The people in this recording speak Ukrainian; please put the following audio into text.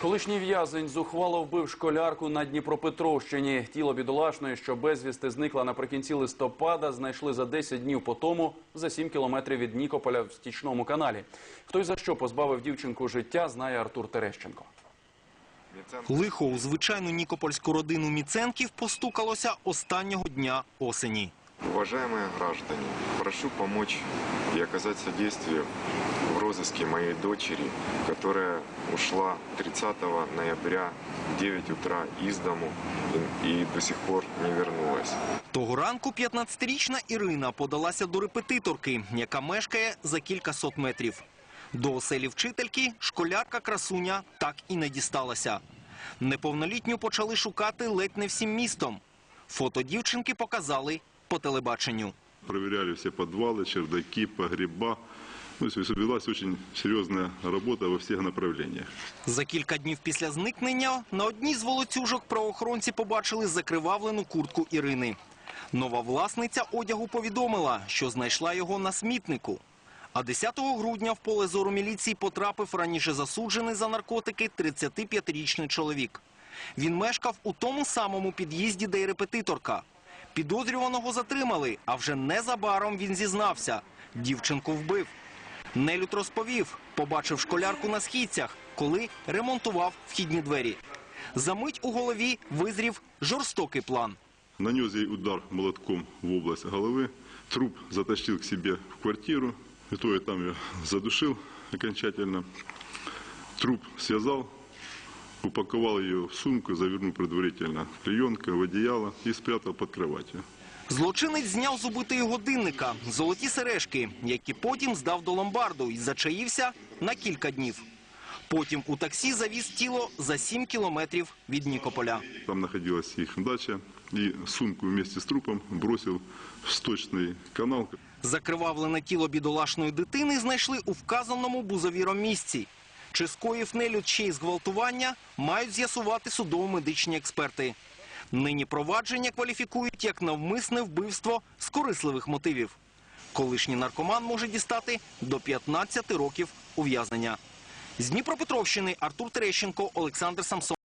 Колишній в'язень зухвало вбив школярку на Дніпропетровщині. Тіло бідолашної, що безвісти зникла наприкінці листопада, знайшли за 10 днів по тому за 7 кілометрів від Нікополя в стічному каналі. Хто й за що позбавив дівчинку життя, знає Артур Терещенко. Лихо у звичайну нікопольську родину Міценків постукалося останнього дня осені. Уважаемые граждане, прошу помочь и оказать содействие в розыске моей дочери, которая ушла 30 ноября в 9 утра из дому и, до сих пор не вернулась. Того ранку 15-річна Ірина подалася до репетиторки, яка мешкає за кілька сот метрів. До оселі вчительки школярка красуня так і не дісталася. Неповнолітню почали шукати ледь не всім містом. Фото дівчинки показали по телебаченню. Проверяли все подвалы, чердаки, погреба. Ну, велась очень серьезная работа во всех направлениях. За кілька днів після зникнення на одній з волоцюжок правоохоронці побачили закривавлену куртку Ірини. Нова власниця одягу повідомила, що знайшла його на смітнику. А 10 грудня в поле зору міліції потрапив раніше засуджений за наркотики 35-річний чоловік. Він мешкав у тому самому під'їзді, де й репетиторка. Підозрюваного затримали, а вже незабаром він зізнався. Дівчинку вбив. Нелюд розповів, побачив школярку на східцях, коли ремонтував вхідні двері. Замить у голові визрів жорстокий план. Нанес ей удар молотком в область головы. Труп затащил к себе в квартиру. И то я там ее задушил окончательно. Труп связал, упаковал ее в сумку, завернул предварительно в клеенку, в одеяло и спрятал под кроватью. Злочинець зняв з убитої годинника золоті сережки, які потім здав до ломбарду і зачаївся на кілька днів. Потім у таксі завіз тіло за 7 кілометрів від Нікополя. Там находилась их дача. И сумку вместе с трупом бросил в сточный канал. Закривавлене тіло бідолашної дитини знайшли у вказаному бузовіром місці. Чи скоїв нелюд ще й зґвалтування, мають з'ясувати судово-медичні експерти. Нині провадження кваліфікують як навмисне вбивство з корисливих мотивів. Колишній наркоман може дістати до 15 років ув'язнення. З Дніпропетровщини Артур Терещенко, Олександр Самсон.